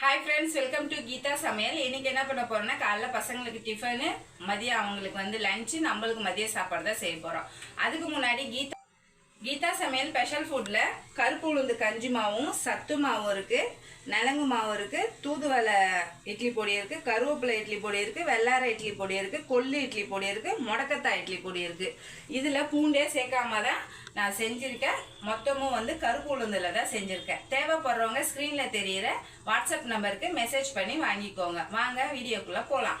Hi friends welcome to Geetha சமையல் இன்னைக்கு என்ன பண்ண போறோம்னா காலைல பசங்களுக்கு டிஃபனு மதியம் அவங்களுக்கு வந்து லஞ்சு நம்மளுக்கு மதிய சாப்பாடு தான் செய்ய போறோம். அதுக்கு முன்னாடி கீதா கீதா சமையல் ஸ்பெஷல் ஃபுட்டில் கருப்பு உளுந்து கஞ்சி மாவும் சத்து மாவும் இருக்கு நலங்கு மாவு இருக்கு தூதுவளை இட்லி பொடி இருக்கு கருவேப்பிலை இட்லி பொடி இருக்கு வெள்ளார இட்லி பொடி இருக்கு கொல்லு இட்லி பொடி இருக்கு முடக்கத்தா இட்லி பொடி இருக்கு. இதில் பூண்டே சேர்க்காம தான் நான் செஞ்சுருக்கேன். மொத்தமும் வந்து கருப்பு உளுந்தில் தான் செஞ்சுருக்கேன். தேவைப்படுறவங்க ஸ்க்ரீனில் தெரியிற வாட்ஸ்அப் நம்பருக்கு மெசேஜ் பண்ணி வாங்கிக்கோங்க. வாங்க வீடியோக்குள்ளே போகலாம்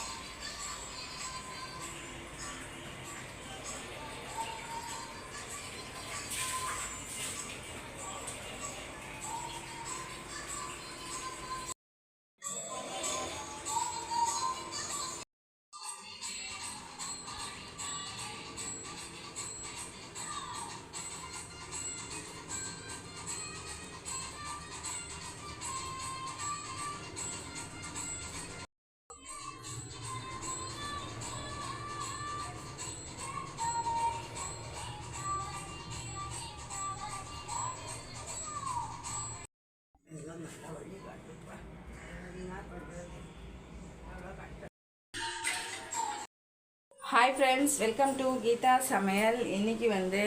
hi friends welcome to Geetha சமையல் இன்றைக்கி வந்து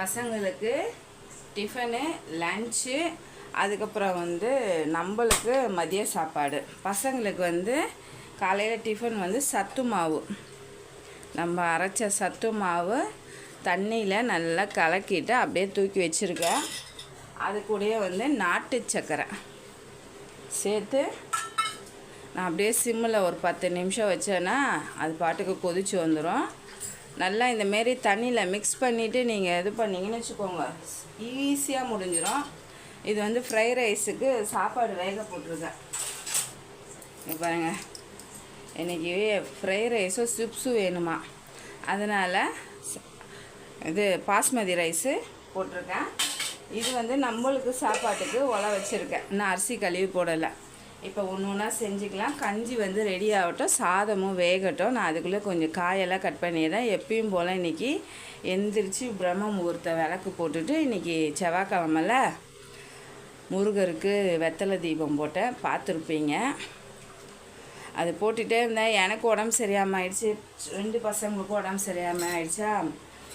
பசங்களுக்கு டிஃபனு லஞ்சு அதுக்கப்புறம் வந்து நம்மளுக்கு மதிய சாப்பாடு. பசங்களுக்கு வந்து காலையில் டிஃபன் வந்து சத்து மாவு. நம்ம அரைச்ச சத்து மாவு தண்ணியில் நல்லா கலக்கிட்டு அப்படியே தூக்கி வச்சுருக்கேன் அது கூடயே வந்து நாட்டு சக்கரை. சேர்த்து நான் அப்படியே சிம்மில் ஒரு பத்து நிமிஷம் வச்சேன்னா அது பாட்டுக்கு கொதிச்சு வந்துடும் நல்லா இந்த மாரி தண்ணியில் மிக்ஸ் பண்ணிவிட்டு நீங்கள் இது பண்ணீங்கன்னு வச்சுக்கோங்க. ஈஸியாக முடிஞ்சிடும் இது வந்து ஃப்ரை ரைஸுக்கு சாப்பாடு வேக போட்டிருக்கேன். பாருங்கள் பாருங்க. இன்றைக்கி ஃப்ரை ரைஸும் சிப்ஸும் வேணுமா? அதனால் இது பாஸ்மதி ரைஸு போட்டிருக்கேன். இது வந்து நம்மளுக்கு சாப்பாட்டுக்கு உல வச்சுருக்கேன். இன்னும் அரிசி கழுவி போடலை. இப்போ ஒன்று ஒன்றா செஞ்சுக்கலாம். கஞ்சி வந்து ரெடி ஆகட்டும் சாதமும் வேகட்டும். நான் அதுக்குள்ளே கொஞ்சம் காயெல்லாம் கட் பண்ணிடுறேன். எப்பயும் போல் இன்றைக்கி எந்திரிச்சு பிரம்ம முகூர்த்த விளக்கு போட்டுட்டு இன்றைக்கி செவ்வாய்க்கிழமல முருகருக்கு வெத்தலை தீபம் போட்டேன். பார்த்துருப்பீங்க. அது போட்டுகிட்டே இருந்தேன். எனக்கு உடம்பு சரியாமல் ஆயிடுச்சு. ரெண்டு பசங்களுக்கும் உடம்பு சரியாமல் ஆயிடுச்சா?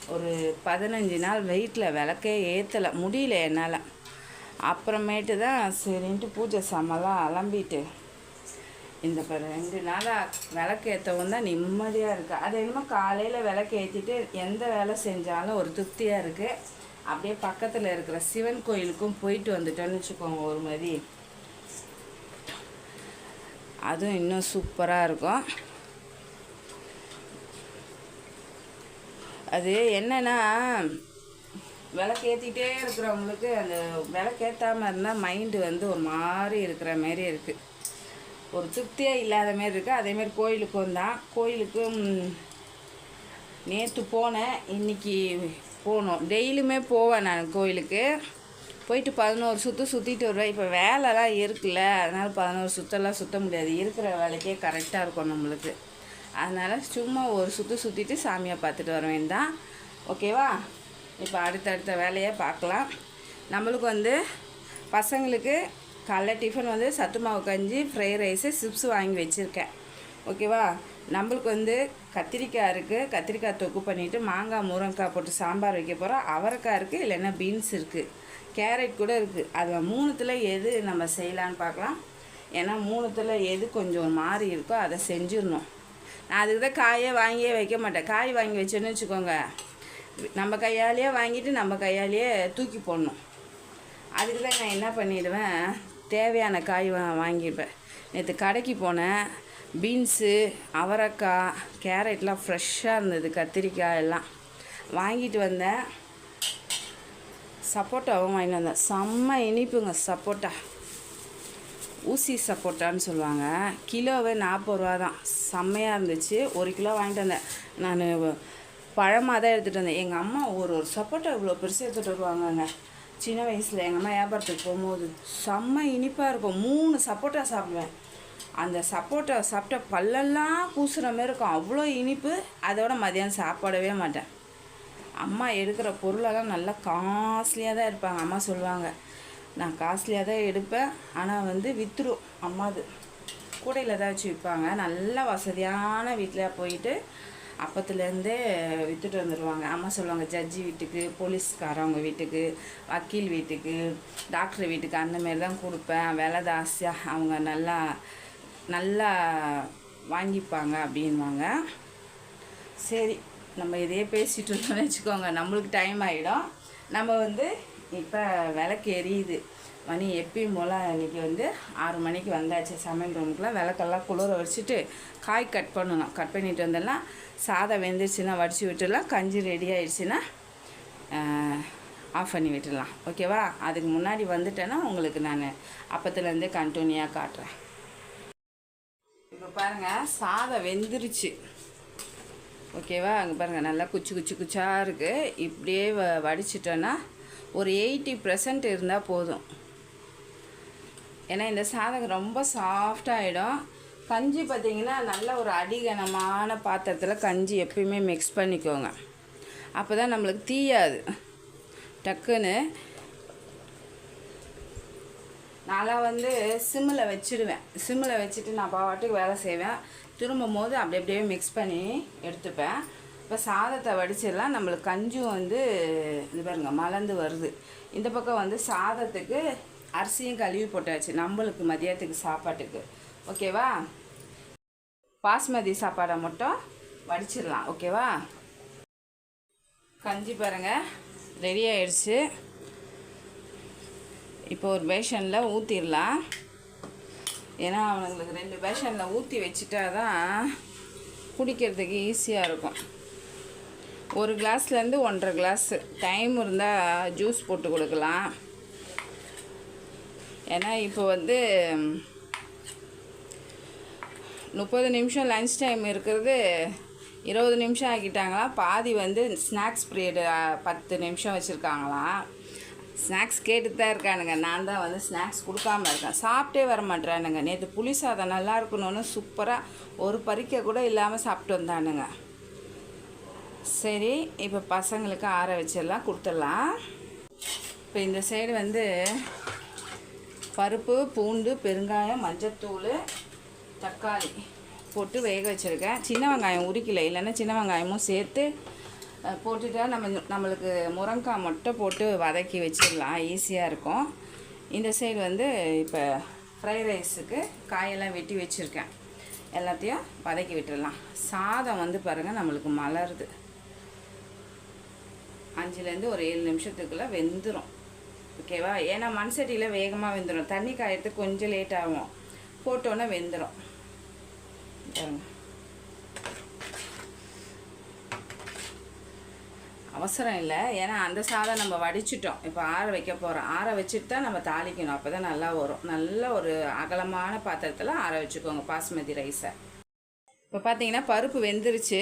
ஒரு பதினஞ்சு நாள் வெயிட்டில் விளக்கே ஏற்றலை முடியல என்னால். அப்புறமேட்டு தான் சரின்ட்டு பூஜை சாமான்லாம் அலம்பிட்டு. இந்த ரெண்டு நாளாக விளக்கு ஏற்றவும் தான் நிம்மதியாக இருக்குது அது என்னமோ காலையில் விளக்கு ஏற்றிட்டு எந்த வேலை செஞ்சாலும் ஒரு திருப்தியாக இருக்குது அப்படியே பக்கத்தில் இருக்கிற சிவன் கோயிலுக்கும் போயிட்டு வந்துட்டோன்னு வச்சுக்கோங்க ஒரு மாதிரி. அதுவும் இன்னும் சூப்பராக இருக்கும். அது என்னன்னா விளக்கேற்றிட்டே இருக்கிறவங்களுக்கு அந்த விளக்கேற்றாமல் இருந்தால் மைண்டு வந்து ஒரு மாதிரி இருக்கிற மாரி இருக்குது ஒரு திருப்தியாக இல்லாத மாரி இருக்குது அதேமாரி கோயிலுக்கும் தான். கோயிலுக்கும் நேற்று போனேன். இன்னைக்கு போகணும் டெய்லியுமே போவேன் நான் கோயிலுக்கு. போயிட்டு பதினோரு சுற்று சுற்றிட்டு வருவேன். இப்போ வேலைலாம் இருக்குல்ல. அதனால் பதினோரு சுற்றெல்லாம் சுற்ற முடியாது. இருக்கிற வேலைக்கே கரெக்டாக இருக்கும் நம்மளுக்கு. அதனால் சும்மா ஒரு சுற்று சுற்றிட்டு சாமியை பார்த்துட்டு வருவேன் தான். ஓகேவா இப்போ அடுத்தடுத்த வேலையை பார்க்கலாம். நம்மளுக்கு வந்து பசங்களுக்கு காலைல டிஃபன் வந்து சத்து மாவு கஞ்சி ஃப்ரை ரைஸு சிப்ஸ் வாங்கி வச்சுருக்கேன். ஓகேவா நம்மளுக்கு வந்து கத்திரிக்காய் இருக்குது கத்திரிக்காய் தொக்கு பண்ணிவிட்டு மாங்காய் முருங்கைக்காய் போட்டு சாம்பார் வைக்க போகிறோம் அவரைக்காய் இருக்குது இல்லைன்னா பீன்ஸ் இருக்குது கேரட் கூட இருக்குது அது மூணுத்தில் எது நம்ம செய்யலான்னு பார்க்கலாம். ஏன்னா மூணுத்தில் எது கொஞ்சம் மாறி இருக்கோ அதை செஞ்சிடணும். நான் அதுக்கு தான் காயே வாங்கியே வைக்க மாட்டேன். காய் வாங்கி வச்சேன்னு வச்சுக்கோங்க. நம்ம கையாலேயே வாங்கிட்டு நம்ம கையாலேயே தூக்கி போடணும். அதுக்கு தான் நான் என்ன பண்ணிடுவேன்? தேவையான காய் வாங்கிப்பேன் நேற்று கடைக்கு போனேன். பீன்ஸு அவரைக்காய் கேரட்லாம் ஃப்ரெஷ்ஷாக இருந்தது கத்திரிக்காய் எல்லாம். வாங்கிட்டு வந்தேன். சப்போட்டாவும் வாங்கிட்டு வந்தேன். செம்ம இனிப்புங்க சப்போட்டா. ஊசி சப்போட்டான்னு சொல்லுவாங்க. கிலோவே நாற்பது ரூபா தான். செம்மையாக இருந்துச்சு. ஒரு கிலோ வாங்கிட்டு வந்தேன். நான் பழமாக தான் எடுத்துகிட்டு வந்தேன். எங்கள் அம்மா ஒரு ஒரு சப்போட்டா இவ்வளோ பெருசாக எடுத்துகிட்டு வருவாங்கங்க. சின்ன வயசில் எங்கள் அம்மா வியாபாரத்துக்கு போகும்போது செம்ம இனிப்பாக இருக்கும். மூணு சப்போட்டா சாப்பிடுவேன். அந்த சப்போட்டா சாப்பிட்ட பல்லெல்லாம் கூசுகிற மாதிரி இருக்கும். அவ்வளோ இனிப்பு. அதோட மதியானம் சாப்பிடவே மாட்டேன். அம்மா எடுக்கிற பொருளெல்லாம் நல்லா காஸ்ட்லியாக தான் இருப்பாங்க அம்மா சொல்லுவாங்க நான் காஸ்ட்லியாக தான் எடுப்பேன். ஆனால் வந்து விற்றுரும் அம்மாது கூடையில் தான் வச்சு விற்பாங்க நல்ல வசதியான வீட்டில் போயிட்டு அப்பத்துலேருந்தே விற்றுட்டு வந்துடுவாங்க அம்மா சொல்லுவாங்க ஜட்ஜி வீட்டுக்கு போலீஸ்காரவங்க வீட்டுக்கு வக்கீல் வீட்டுக்கு டாக்டர் வீட்டுக்கு அந்த மாரி தான் கொடுப்பேன். விலை ஜாஸ்தியாக அவங்க நல்லா நல்லா வாங்கிப்பாங்க அப்படின்வாங்க சரி நம்ம இதே பேசிகிட்டு இருந்தோம்னு வச்சுக்கோங்க. நம்மளுக்கு டைம் ஆகிடும் நம்ம வந்து இப்போ விளக்கு எரியுது. மணி எப்பயும் போல் இன்றைக்கி வந்து ஆறு மணிக்கு வந்தாச்சு சமையல் ரூமுக்குலாம் விளக்கெல்லாம் குளிர வச்சுட்டு காய் கட் பண்ணணும். கட் பண்ணிட்டு வந்தெல்லாம் சாதம் வெந்துருச்சுன்னா வடித்து விட்டுடலாம். கஞ்சி ரெடி ஆயிடுச்சுன்னா ஆஃப் பண்ணி விட்டுடலாம். ஓகேவா அதுக்கு முன்னாடி வந்துட்டேன்னா உங்களுக்கு நான் அப்பத்துலேருந்தே கண்டினியூவாக காட்டுறேன். இப்போ பாருங்கள் சாதம் வெந்துருச்சு. ஓகேவா அங்கே பாருங்கள் நல்லா குச்சி குச்சி குச்சாக இருக்குது இப்படியே வ வடிச்சிட்டோன்னா ஒரு எயிட்டி பர்சன்ட் இருந்தால் போதும். ஏன்னா இந்த சாதம் ரொம்ப சாஃப்டாகிடும் கஞ்சி பார்த்தீங்கன்னா நல்ல ஒரு அடிகனமான பாத்திரத்தில் கஞ்சி எப்பயுமே மிக்ஸ் பண்ணிக்கோங்க. அப்போ தான் நம்மளுக்கு தீயாது. டக்குன்னு நான்லாம் வந்து சிம்மில் வச்சுடுவேன். சிம்மில் வச்சுட்டு நான் பாட்டுக்கு வேலை செய்வேன். திரும்பும் போது அப்படி அப்படியே மிக்ஸ் பண்ணி எடுத்துப்பேன். இப்போ சாதத்தை வடிச்சிடலாம். நம்மளுக்கு கஞ்சும் வந்து இது பாருங்கள் மலர்ந்து வருது. இந்த பக்கம் வந்து சாதத்துக்கு அரிசியும் கழுவி போட்டாச்சு. நம்மளுக்கு மதியத்துக்கு சாப்பாட்டுக்கு. ஓகேவா பாஸ்மதி சாப்பாடை மட்டும் வடிச்சிடலாம். ஓகேவா கஞ்சி பாருங்கள் ரெடி ஆயிடுச்சு. இப்போ ஒரு பேஷனில் ஊற்றிடலாம் ஏன்னா அவனுங்களுக்கு ரெண்டு பேஷனில் ஊற்றி வச்சுட்டா தான் குடிக்கிறதுக்கு ஈஸியாக இருக்கும். ஒரு கிளாஸ்லேருந்து ஒன்றரை கிளாஸ் டைம் இருந்தால் ஜூஸ் போட்டு கொடுக்கலாம். ஏன்னா இப்போ வந்து முப்பது நிமிஷம் லன்ச் டைம் இருக்கிறது இருபது நிமிஷம் ஆக்கிட்டாங்களாம் பாதி வந்து ஸ்நாக்ஸ் பீரியடு பத்து நிமிஷம் வச்சுருக்காங்களாம் ஸ்நாக்ஸ் கேட்டு தான் இருக்கானுங்க. நான் தான் வந்து ஸ்நாக்ஸ் கொடுக்காம இருக்கேன். சாப்பிட்டே வர மாட்டேறானுங்க. நேற்று புளி சாதம் நல்லா இருக்கணும்னு சூப்பராக ஒரு பறிக்க கூட இல்லாமல் சாப்பிட்டு வந்தானுங்க. சரி இப்போ பசங்களுக்கு ஆற வச்சிடலாம் கொடுத்துடலாம். இப்போ இந்த சைடு வந்து பருப்பு பூண்டு பெருங்காயம் மஞ்சத்தூள் தக்காளி போட்டு வேக வச்சுருக்கேன். சின்ன வெங்காயம் உரிக்கல. இல்லைன்னா சின்ன வெங்காயமும் சேர்த்து போட்டுட்டா நம்ம நம்மளுக்கு முருங்காய் மட்டும் போட்டு வதக்கி வச்சிடலாம். ஈஸியாக இருக்கும். இந்த சைடு வந்து இப்போ ஃப்ரைட் ரைஸுக்கு காயெல்லாம் வெட்டி வச்சுருக்கேன். எல்லாத்தையும் வதக்கி விட்டுடலாம். சாதம் வந்து பாருங்கள் நம்மளுக்கு மலருது. அஞ்சுலேருந்து ஒரு ஏழு நிமிஷத்துக்குள்ளே வெந்துடும் ஓகேவா ஏன்னா மண் சட்டியில் வேகமாக வெந்துடும் தண்ணி காயறதுக்கு கொஞ்சம் லேட் ஆகும். போட்டோன்னே வெந்துடும் அவசரம் இல்லை. ஏன்னா அந்த சாதம் நம்ம வடிச்சிட்டோம். இப்போ ஆற வைக்க போகிறோம் ஆற வச்சுட்டு தான் நம்ம தாளிக்கணும். அப்போ தான் நல்லா வரும். நல்ல ஒரு அகலமான பாத்திரத்தில் ஆற வச்சுக்கோங்க பாஸ்மதி ரைஸை இப்போ பார்த்தீங்கன்னா பருப்பு வெந்துருச்சு.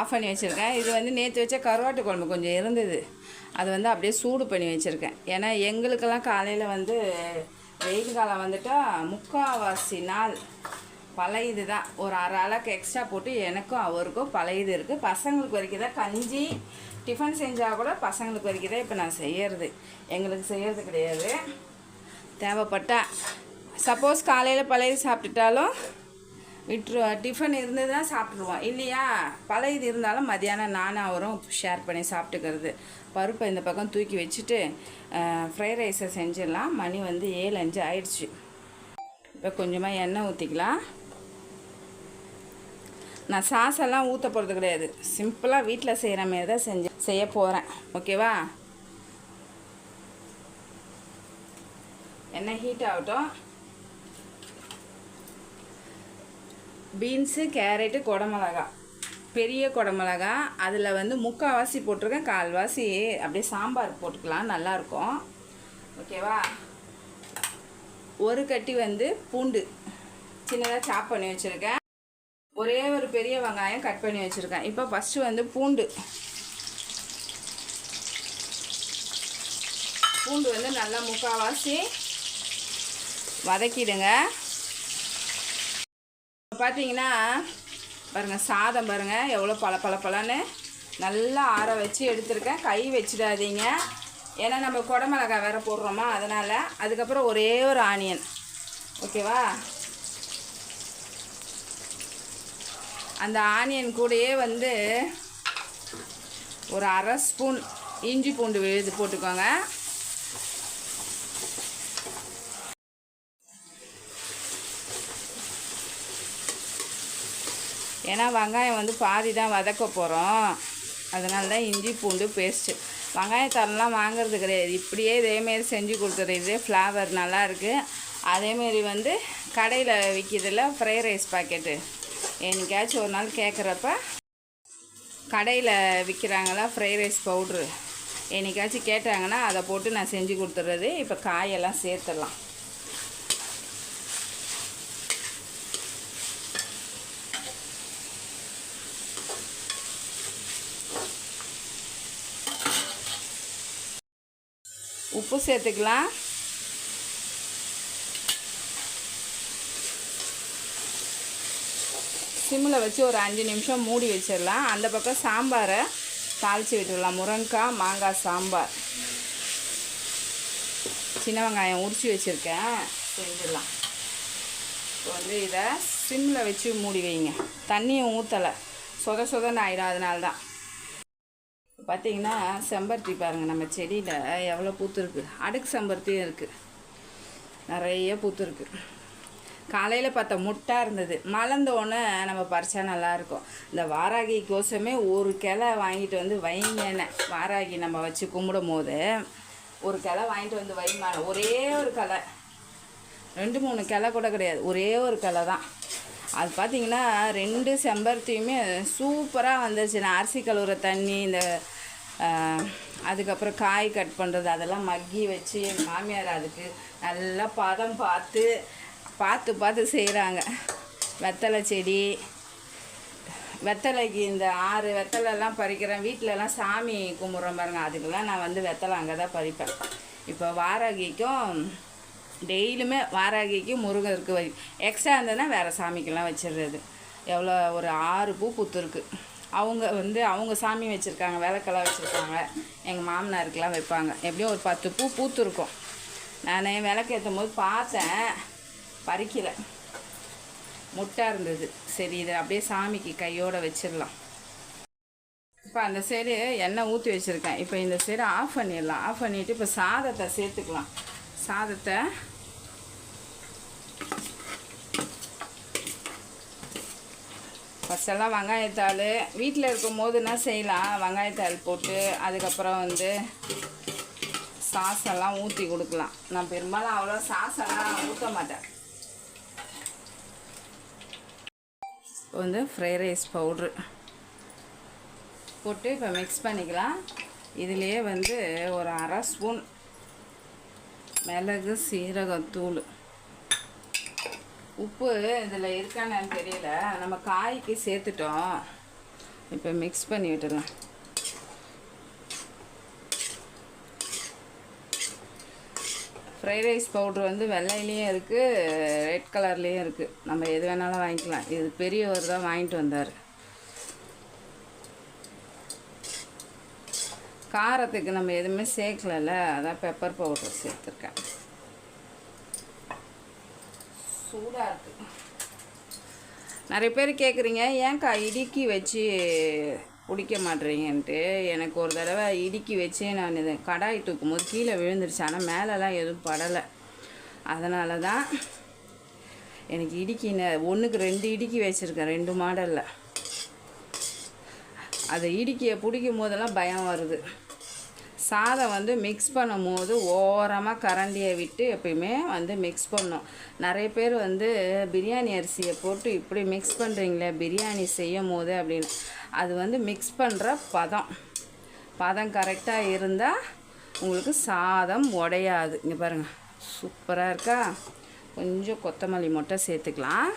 ஆஃப் பண்ணி வச்சுருக்கேன். இது வந்து நேற்று வச்ச கருவாட்டு குழம்பு கொஞ்சம் இருந்தது. அது வந்து அப்படியே சூடு பண்ணி வச்சுருக்கேன். ஏன்னா எங்களுக்கெல்லாம் காலையில் வந்து வெயில் காலம் வந்துட்டால் முக்கால்வாசி நாள் பழையது தான் ஒரு அரை அளவுக்கு எக்ஸ்ட்ரா போட்டு எனக்கும் அவருக்கும் பழையது இருக்குது பசங்களுக்கு வரைக்கும் தான் கஞ்சி டிஃபன் செஞ்சால் கூட பசங்களுக்கு வரைக்கும் தான் இப்போ நான் செய்யறது. எங்களுக்கு செய்யறது கிடையாது. தேவைப்பட்டால் சப்போஸ் காலையில் பழையது சாப்பிட்டுட்டாலும் விட்டுருவோம் டிஃபன் இருந்ததுன்னா சாப்பிட்ருவோம் இல்லையா? பழையது இருந்தாலும் மதியானம் நானும் அவரும் ஷேர் பண்ணி சாப்பிட்டுக்கிறது. பருப்பை இந்த பக்கம் தூக்கி வச்சுட்டு ஃப்ரைட் ரைஸை செஞ்சிடலாம். மணி வந்து ஏழு அஞ்சு ஆயிடுச்சு. இப்போ கொஞ்சமாக எண்ணெய் ஊற்றிக்கலாம் நான் சாசெல்லாம் ஊற்ற போகிறது கிடையாது. சிம்பிளாக வீட்டில் செய்கிற மாரி தான் செஞ்சு செய்ய போகிறேன் ஓகேவா எண்ணெய் ஹீட் ஆகட்டும். பீன்ஸு கேரட்டு குடமிளகா. பெரிய குடமிளகா அதில் வந்து முக்கால்வாசி போட்டிருக்கேன். கால்வாசி அப்படியே சாம்பார் போட்டுக்கலாம் நல்லாயிருக்கும். ஓகேவா? ஒரு கட்டி வந்து பூண்டு. சின்னதாக சாப் பண்ணி வச்சுருக்கேன். ஒரே ஒரு பெரிய வெங்காயம் கட் பண்ணி வச்சுருக்கேன். இப்போ ஃபஸ்ட்டு வந்து பூண்டு. பூண்டு வந்து நல்லா முக்கால்வாசி வதக்கிடுங்க. பார்த்தீங்கன்னா பாருங்கள் சாதம் பாருங்கள் எவ்வளோ பல பல நல்லா ஆற வச்சு எடுத்திருக்கேன். கை வச்சிடாதீங்க. ஏன்னா நம்ம குடமிளகாய் வேற போடுறோமா அதனால் அதுக்கப்புறம் ஒரே ஒரு ஆனியன். ஓகேவா? அந்த ஆனியன் கூடயே வந்து ஒரு அரை ஸ்பூன் இஞ்சி பூண்டு விழுது போட்டுக்கோங்க. ஏன்னா வெங்காயம் வந்து பாதி தான் வதக்க போகிறோம் அதனால தான் இஞ்சி பூண்டு பேஸ்ட்டு வெங்காயத்தாரெலாம் வாங்குறது கிடையாது. இப்படியே இதேமாரி செஞ்சு கொடுத்துறது ஃப்ளவர் ஃப்ளேவர் நல்லா இருக்குது அதேமாரி வந்து கடையில் விற்கிறதுல ஃப்ரை ரைஸ் பாக்கெட்டு என்னைக்காச்சும் ஒரு நாள் கேட்குறப்ப கடையில் விற்கிறாங்களா ஃப்ரை ரைஸ் பவுட்ரு என்னைக்காச்சும் கேட்டாங்கன்னா அதை போட்டு நான் செஞ்சு கொடுத்துட்றது. இப்போ காயெல்லாம் சேர்த்துடலாம். உப்பு சேர்த்துக்கலாம் சிம்மில் வச்சு ஒரு அஞ்சு நிமிஷம் மூடி வச்சிடலாம். அந்த பக்கம் சாம்பாரை தாளித்து விட்டுடலாம். முருங்கக்காய் மாங்காய் சாம்பார். சின்ன வெங்காயம் உரித்து வச்சுருக்கேன். செஞ்சிடலாம். இப்போ வந்து இதை சிம்மில் வச்சு மூடி வைங்க. தண்ணியும் ஊற்றலை சொத சொதன்னு ஆகிடும் அதனால தான் பார்த்தீங்கன்னா செம்பருத்தி பாருங்கள் நம்ம செடியில் எவ்வளோ பூத்துருக்கு அடுக்கு செம்பருத்தியும் இருக்குது நிறைய பூத்துருக்கு காலையில் பார்த்தா முட்டாக இருந்தது. மலர்ந்தோடனே நம்ம பறிச்சா நல்லாயிருக்கும் இந்த வாராகி கோசமே ஒரு கிளை வாங்கிட்டு வந்து வைங்கன்னு வாராகி நம்ம வச்சு கும்பிடும் போது ஒரு கிளை வாங்கிட்டு வந்து வைமான ஒரே ஒரு கிளை. ரெண்டு மூணு கிளை கூட கிடையாது. ஒரே ஒரு கிளை தான். அது பார்த்தீங்கன்னா ரெண்டு செம்பருத்தியுமே சூப்பராக வந்துருச்சு. நான் அரிசி கழுவுற தண்ணி இந்த அதுக்கப்புறம் காய் கட் பண்ணுறது அதெல்லாம் மக்கி வச்சு என் மாமியார் அதுக்கு நல்லா பதம் பார்த்து பார்த்து பார்த்து செய்கிறாங்க வெத்தலை செடி வெத்தலைக்கு இந்த ஆறு வெத்தலைலாம் பறிக்கிறேன். வீட்டிலலாம் சாமி கும்பிட்றோம் பாருங்க அதுக்கெல்லாம் நான் வந்து வெத்தலை அங்கே தான் பறிப்பேன். இப்போ வாராகிக்கும் டெய்லியுமே வாராகிக்கு முருகருக்கு வை எக்ஸ்ட்ரா இருந்ததுன்னா வேறு சாமிக்கெல்லாம் வச்சிடுறது. எவ்வளோ ஒரு ஆறு பூ பூத்துருக்கு. அவங்க வந்து அவங்க சாமி வச்சுருக்காங்க விளக்கெல்லாம் வச்சுருக்காங்க. எங்கள் மாமனாருக்கெல்லாம் வைப்பாங்க. எப்படியும் ஒரு பத்து பூ பூத்துருக்கும். நான் விளக்கு ஏற்றும் போது பார்த்தேன். பறிக்கலை. முட்டாக இருந்தது. சரி இதை அப்படியே சாமிக்கு கையோடு வச்சிடலாம். இப்போ அந்த சைடு எண்ணெய் ஊற்றி வச்சுருக்கேன். இப்போ இந்த சைடு ஆஃப் பண்ணிடலாம். ஆஃப் பண்ணிவிட்டு இப்போ சாதத்தை சேர்த்துக்கலாம். சாதத்தை ஃபஸ்ட்டெல்லாம் வெங்காயத்தாள் வீட்டில் இருக்கும் போதுனா செய்யலாம்? வெங்காயத்தாள் போட்டு அதுக்கப்புறம் வந்து சாஸ் எல்லாம் ஊற்றி கொடுக்கலாம். நான் பெரும்பாலும் அவ்வளோ சாஸ் எல்லாம் ஊற்ற மாட்டேன். வந்து ஃப்ரை ரைஸ் பவுட்ரு போட்டு இப்போ மிக்ஸ் பண்ணிக்கலாம். இதுலேயே வந்து ஒரு அரை ஸ்பூன் மிளகு சீரகத்தூள். உப்பு இதில் இருக்கானு தெரியல. நம்ம காய்க்கு சேர்த்துட்டோம். இப்போ மிக்ஸ் பண்ணி விட்டுடலாம். ஃப்ரைட் ரைஸ் பவுட்ரு வந்து வெள்ளையிலையும் இருக்குது ரெட் கலர்லேயும் இருக்குது நம்ம எது வேணாலும் வாங்கிக்கலாம். இது பெரியவர் தான் வாங்கிட்டு வந்தார். காரத்துக்கு நம்ம எதுவுமே சேர்க்கலல்ல அதான் பெப்பர் பவுடர் சேர்த்துருக்கேன். சூடாக இருக்குது நிறைய பேர் கேட்குறீங்க ஏன்க்கா இடுக்கி வச்சு பிடிக்க மாட்டேறீங்கன்ட்டு எனக்கு ஒரு தடவை இடுக்கி வச்சு நான் இது கடாய் தூக்கும் போது கீழே விழுந்துருச்சு. ஆனால் மேலெலாம் எதுவும் படலை. அதனால தான் எனக்கு இடுக்கி ஒன்றுக்கு ரெண்டு இடுக்கி வச்சுருக்கேன் ரெண்டு மாடலில். அதை இடுக்கியை பிடிக்கும் போதெல்லாம் பயம் வருது. சாதம் வந்து மிக்ஸ் பண்ணும் போது ஓரமாக கரண்டியை விட்டு எப்பயுமே வந்து மிக்ஸ் பண்ணும் நிறைய பேர் வந்து பிரியாணி அரிசியை போட்டு இப்படி மிக்ஸ் பண்ணுறீங்களே பிரியாணி செய்யும் போது அப்படின்னு. அது வந்து மிக்ஸ் பண்ணுற பதம். பதம் கரெக்டாக இருந்தால் உங்களுக்கு சாதம் உடையாது. இங்கே பாருங்கள் சூப்பராக இருக்கா? கொஞ்சம் கொத்தமல்லி மட்டும் சேர்த்துக்கலாம்.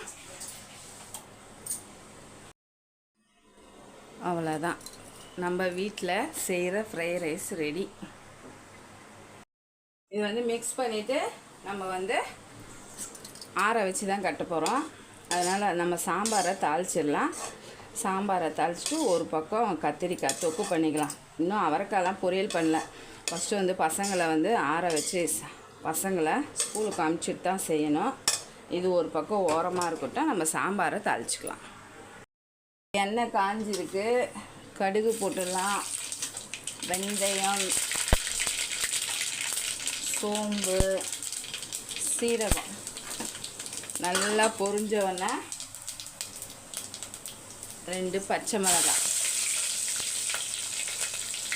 அவ்வளோதான் நம்ம வீட்டில் செய்கிற ஃப்ரை ரைஸ் ரெடி இது வந்து மிக்ஸ் பண்ணிவிட்டு நம்ம வந்து ஆற வச்சு தான் கட்ட போகிறோம் அதனால் நம்ம சாம்பாரை தாளிச்சிடலாம். சாம்பாரை தாளிச்சிட்டு ஒரு பக்கம் கத்திரிக்காய் தொக்கு பண்ணிக்கலாம். இன்னும் அவரைக்காய்லாம் பொரியல் பண்ணல. ஃபஸ்ட்டு வந்து பசங்களை வந்து ஆற வச்சு பசங்களை ஸ்கூலுக்கு அமுச்சிட்டு தான் செய்யணும். இது ஒரு பக்கம் ஓரமாக இருக்கட்டும். நம்ம சாம்பாரை தாளிச்சிக்கலாம். எண்ணெய் காஞ்சிருக்கு. கடுகு போட்டுடலாம். வெந்தயம் சோம்பு சீரகம். நல்லா பொரிஞ்சவொடனே ரெண்டு பச்சை மிளகாய்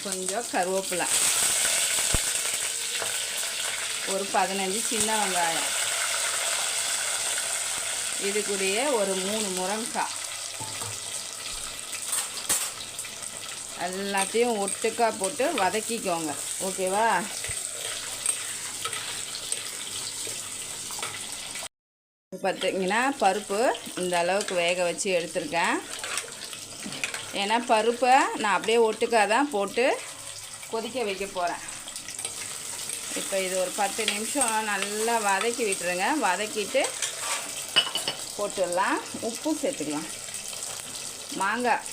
கொஞ்சம் கருவேப்பிலை. ஒரு பதினஞ்சு சின்ன வெங்காயம். இது கூடயே ஒரு மூணு முருங்கைக்காய். எல்லாத்தையும் ஒட்டுக்கா போட்டு வதக்கிக்கோங்க. ஓகேவா? பார்த்தீங்கன்னா பருப்பு இந்த அளவுக்கு வேக வச்சு எடுத்திருக்கேன். ஏன்னா பருப்பை நான் அப்படியே ஒட்டுக்கா தான் போட்டு கொதிக்க வைக்க போகிறேன் இப்போ இது ஒரு பத்து நிமிஷம் நல்லா வதக்கி விட்டுருங்க. வதக்கிட்டு போட்டுடலாம். உப்பு சேர்த்துக்கலாம். மாங்காய்.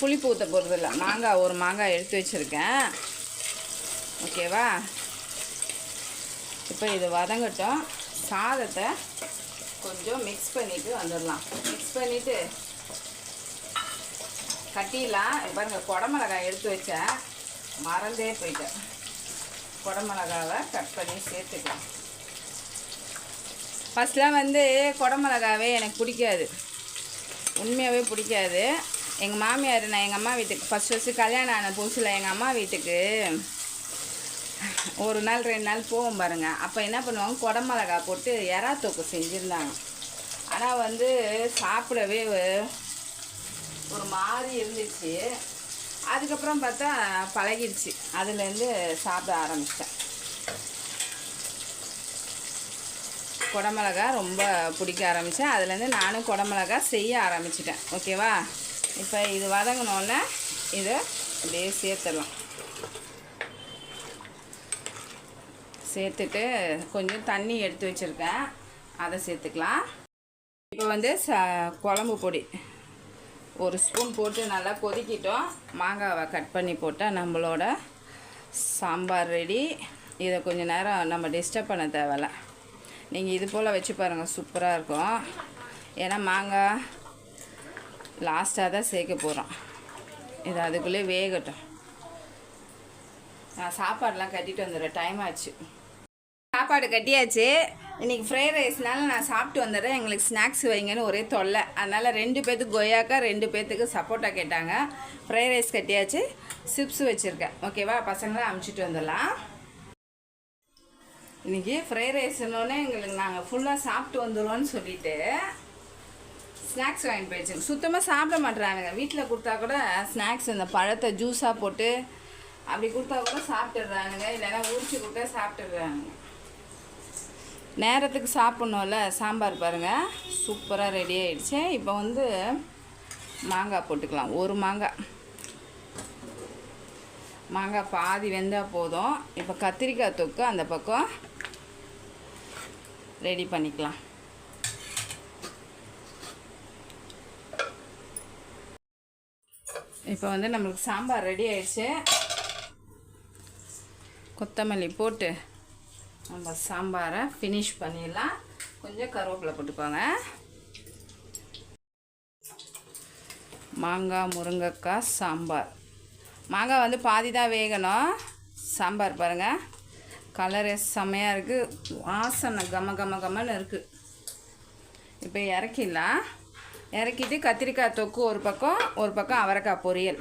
புளிப்பு ஊற்ற போகிறதில்ல மாங்காய் ஒரு மாங்காய் எடுத்து வச்சுருக்கேன். ஓகேவா? இப்போ இது வதங்கட்டும். சாதத்தை கொஞ்சம் மிக்ஸ் பண்ணிவிட்டு வந்துடலாம். மிக்ஸ் பண்ணிவிட்டு கட்டிடலாம். பாருங்கள் குடமிளகாய் எடுத்து வச்சேன். மறந்தே போயிட்டேன். குடமிளகாவை கட் பண்ணி சேர்த்துக்கலாம். ஃபஸ்ட்லாம் வந்து குடமிளகாவே எனக்கு பிடிக்காது. உண்மையாகவே பிடிக்காது. எங்கள் மாமியார் நான் எங்கள் அம்மா வீட்டுக்கு ஃபஸ்ட் ஃபஸ்ட்டு கல்யாணம் ஆன புதுசில் எங்கள் அம்மா வீட்டுக்கு ஒரு நாள் ரெண்டு நாள் போவோம் பாருங்கள் அப்போ என்ன பண்ணுவாங்க குடமிளகா போட்டு எறா தொக்கு செஞ்சுருந்தாங்க. ஆனால் வந்து சாப்பிடவே ஒரு மாதிரி இருந்துச்சு. அதுக்கப்புறம் பார்த்தா பழகிடுச்சு. அதுலேருந்து சாப்பிட ஆரம்பிச்சிட்டேன். குடமிளகா ரொம்ப பிடிக்க ஆரம்பித்தேன் அதுலேருந்து நானும் குடமிளகா செய்ய ஆரம்பிச்சிட்டேன். ஓகேவா? இப்போ இது வதங்கினோடனே இதை அப்படியே சேர்த்துடலாம். சேர்த்துட்டு கொஞ்சம் தண்ணி எடுத்து வச்சுருக்கேன். அதை சேர்த்துக்கலாம். இப்போ வந்து ச குழம்பு பொடி. ஒரு ஸ்பூன் போட்டு நல்லா கொதிக்கிட்டோம். மாங்காவை கட் பண்ணி போட்டால் நம்மளோட சாம்பார் ரெடி. இதை கொஞ்சம் நேரம் நம்ம டிஸ்டர்ப் பண்ண தேவையில்ல. நீங்கள் இது போல் வச்சு பாருங்கள் சூப்பராக இருக்கும். ஏன்னா மாங்காய் லாஸ்ட்டாக தான் சேர்க்க போகிறோம் இது அதுக்குள்ளே வேகட்டும். நான் சாப்பாடெலாம் கட்டிட்டு வந்துடுறேன். டைம் ஆச்சு. சாப்பாடு கட்டியாச்சு. இன்றைக்கி ஃப்ரைட் ரைஸ்னால நான் சாப்பிட்டு வந்துடுறேன். எங்களுக்கு ஸ்நாக்ஸ் வைங்கன்னு ஒரே தொல்லை. அதனால் ரெண்டு பேர்த்துக்கு கொய்யாக்கா ரெண்டு பேர்த்துக்கு சப்போட்டா கேட்டாங்க. ஃப்ரைட் ரைஸ் கட்டியாச்சு. சிப்ஸ் வச்சுருக்கேன். ஓகேவா பசங்களை அமுச்சிட்டு வந்துடலாம். இன்றைக்கி ஃப்ரைட் ரைஸ்னோடனே எங்களுக்கு நாங்கள் ஃபுல்லாக சாப்பிட்டு வந்துடுவோன்னு சொல்லிவிட்டு ஸ்நாக்ஸ் வாங்கிட்டு போயிடுச்சு சுத்தமாக சாப்பிட மாட்டேறானுங்க வீட்டில் கொடுத்தா கூட ஸ்நாக்ஸ் இந்த பழத்தை ஜூஸாக போட்டு அப்படி கொடுத்தா கூட சாப்பிட்டுடுறானுங்க. இல்லைன்னா உரிச்சு கொடுத்தா சாப்பிட்டுடுறானுங்க. நேரத்துக்கு சாப்பிட்ணும்ல சாம்பார் பாருங்கள் சூப்பராக ரெடி ஆகிடுச்சு இப்போ வந்து மாங்காய் போட்டுக்கலாம். ஒரு மாங்காய். மாங்காய் பாதி வெந்தால் போதும். இப்போ கத்திரிக்காய் தொக்கு அந்த பக்கம் ரெடி பண்ணிக்கலாம். இப்போ வந்து நம்மளுக்கு சாம்பார் ரெடி ஆயிடுச்சு. கொத்தமல்லி போட்டு நம்ம சாம்பாரை ஃபினிஷ் பண்ணிடலாம். கொஞ்சம் கருவேப்பிலை போட்டுக்கோங்க. மாங்காய் முருங்கைக்காய் சாம்பார். மாங்காய் வந்து பாதி தான் வேகணும். சாம்பார் பாருங்கள் கலரு செம்மையாக இருக்குது வாசனை கம கம கமன்னு இருக்குது இப்போ இறக்கிடலாம். இறக்கிட்டு கத்திரிக்காய் தொக்கு ஒரு பக்கம் ஒரு பக்கம் அவரைக்காய் பொரியல்.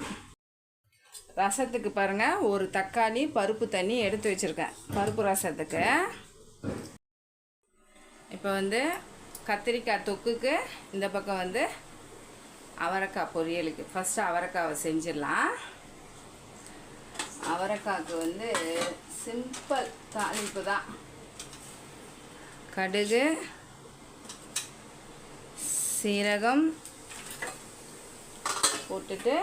ரசத்துக்கு பாருங்கள் ஒரு தக்காளி பருப்பு தண்ணி எடுத்து வச்சுருக்கேன். பருப்பு ரசத்துக்கு. இப்போ வந்து கத்திரிக்காய் தொக்குக்கு இந்த பக்கம் வந்து அவரைக்காய் பொரியலுக்கு. ஃபஸ்ட்டு அவரைக்காவை செஞ்சிடலாம். அவரைக்காய்க்கு வந்து சிம்பிள் தாளிப்பு தான். கடுகு சீரகம் போட்டுட்டு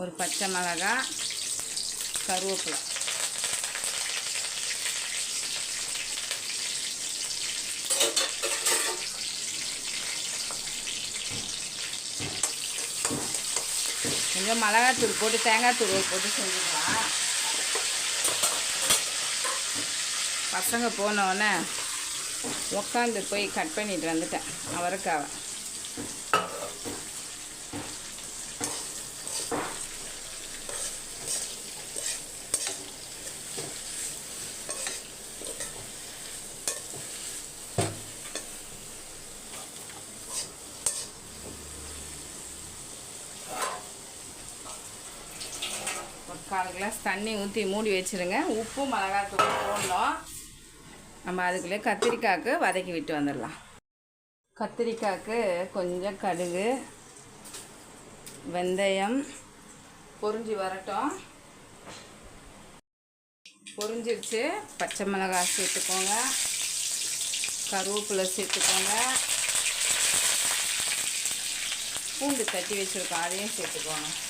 ஒரு பச்சை மிளகாய் கருவேப்பிலை. கொஞ்சம் மிளகாத்தூள் போட்டு தேங்காய் தூள் போட்டு செஞ்சுக்கலாம். பசங்க போனோடனே உக்காந்து போய் கட் பண்ணிட்டு வந்துட்டேன் அவரைக்காவை. கால் கிளாஸ் தண்ணி ஊற்றி மூடி வச்சுருங்க. உப்பு மிளகாத்தூள் போடணும். நம்ம அதுக்குள்ளே கத்திரிக்காய்க்கு வதக்கி விட்டு வந்துடலாம். கத்திரிக்காய்க்கு கொஞ்சம் கடுகு வெந்தயம் பொறிஞ்சி வரட்டும். பொறிஞ்சிருச்சு. பச்சை மிளகாய் சேர்த்துக்கோங்க. கருவேப்பிலை சேர்த்துக்கோங்க. பூண்டு தட்டி வச்சுருக்கோம். அதையும் சேர்த்துக்கோங்க.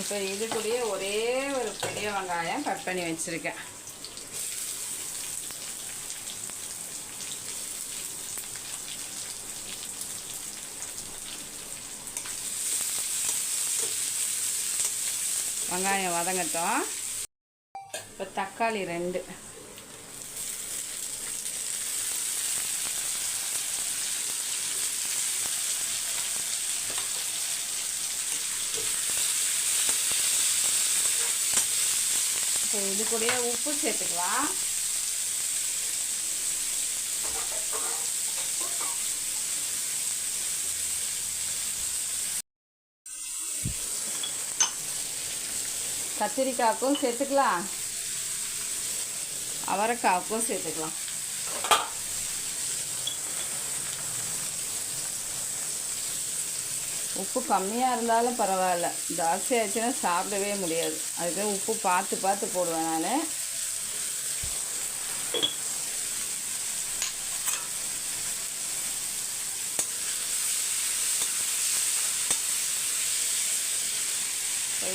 இப்போ இது கூடயே ஒரே ஒரு பெரிய வெங்காயம் கட் பண்ணி வச்சுருக்கேன். வெங்காயம் வதங்கட்டும். இப்போ தக்காளி ரெண்டு இப்போ இது கூடயே உப்பு சேர்த்துக்கலாம். கத்திரிக்காய்க்கும் சேர்த்துக்கலாம். அவரைக்காய்க்கும் சேர்த்துக்கலாம். உப்பு கம்மியாக இருந்தாலும் பரவாயில்ல. ஜாஸ்தி ஆச்சுன்னா சாப்பிடவே முடியாது. அதுக்கு உப்பு பார்த்து பார்த்து போடுவேன் நான்.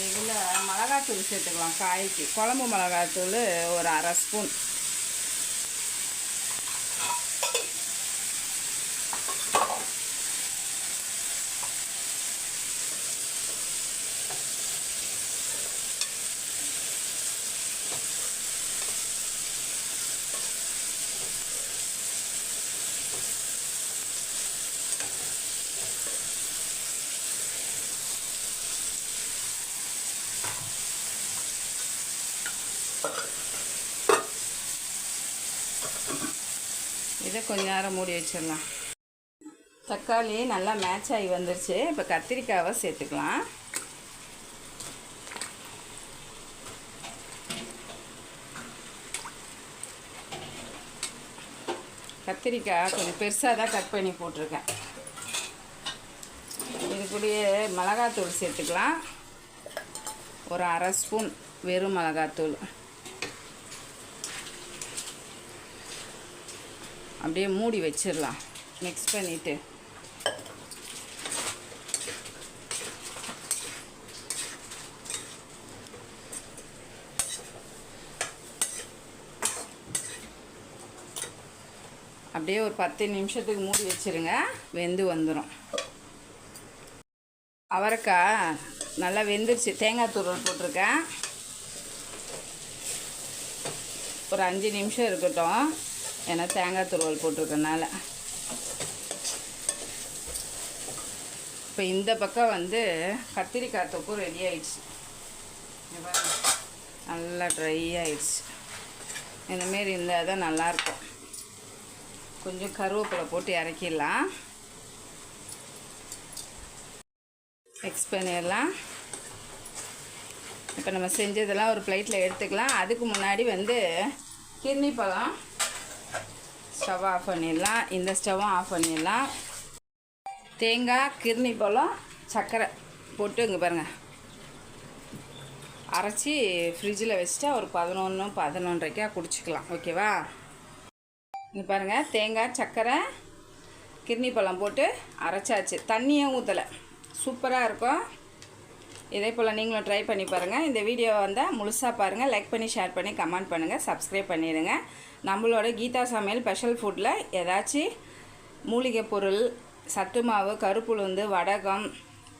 இதில் மிளகாத்தூள் சேர்த்துக்கலாம். காய்க்கு குழம்பு மிளகாத்தூள் ஒரு அரை ஸ்பூன். இதை கொஞ்ச நேரம் மூடி வச்சிடலாம். தக்காளி நல்லா மேட்ச் ஆகி வந்துருச்சு. இப்போ கத்திரிக்காவை சேர்த்துக்கலாம். கத்திரிக்காய் கொஞ்சம் பெருசாக தான் கட் பண்ணி போட்டிருக்கேன். இது கூடயே மிளகாத்தூள் சேர்த்துக்கலாம். ஒரு அரை ஸ்பூன் வெறும் மிளகாத்தூள். அப்படியே மூடி வச்சிடலாம். மிக்ஸ் பண்ணிவிட்டு அப்படியே ஒரு பத்து நிமிஷத்துக்கு மூடி வச்சிருங்க. வெந்து வந்துடும் அவரைக்காய் நல்லா வெந்துருச்சு. தேங்காய் துருவல் போட்டிருக்கேன். ஒரு அஞ்சு நிமிஷம் இருக்கட்டும். ஏன்னா தேங்காய் துருவல் போட்டிருக்கனால இப்போ இந்த பக்கம் வந்து கத்திரிக்காய் தொக்கும் ரெடி ஆயிடுச்சு. நல்லா ட்ரை ஆயிடுச்சு. இந்தமாரி இருந்தால் தான் நல்லாயிருக்கும் கொஞ்சம் கருவேப்பிலை போட்டு இறக்கிடலாம். மிக்ஸ் பண்ணிடலாம். இப்போ நம்ம செஞ்சதெல்லாம் ஒரு பிளேட்டில் எடுத்துக்கலாம். அதுக்கு முன்னாடி வந்து கிர்னி பழம் ஸ்டவ் ஆஃப் பண்ணிடலாம். இந்த ஸ்டவ்வும் ஆஃப் பண்ணிடலாம். தேங்காய் கிர்னி பழம் சர்க்கரை போட்டு இங்கே பாருங்கள் அரைச்சி ஃப்ரிட்ஜில் வச்சுட்டா ஒரு பதினொன்று பதினொன்றரைக்கா குடிச்சிக்கலாம். ஓகேவா இங்கே பாருங்கள் தேங்காய் சர்க்கரை கிர்னி பழம் போட்டு அரைச்சாச்சு. தண்ணியும் ஊற்றலை சூப்பராக இருக்கும். இதே போல் நீங்களும் ட்ரை பண்ணி பாருங்கள் இந்த வீடியோ வந்தால் முழுசாக பாருங்கள் லைக் பண்ணி ஷேர் பண்ணி கமெண்ட் பண்ணுங்கள் சப்ஸ்கிரைப் பண்ணிடுங்க நம்மளோட கீதா சமையல் ஸ்பெஷல் ஃபுட்டில் ஏதாச்சும் மூலிகை பொருள் சத்து மாவு கருப்புளுந்து வடகம்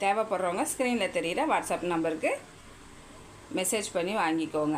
தேவைப்படுறவங்க ஸ்க்ரீனில் தெரிகிற வாட்ஸ்அப் நம்பருக்கு மெசேஜ் பண்ணி வாங்கிக்கோங்க.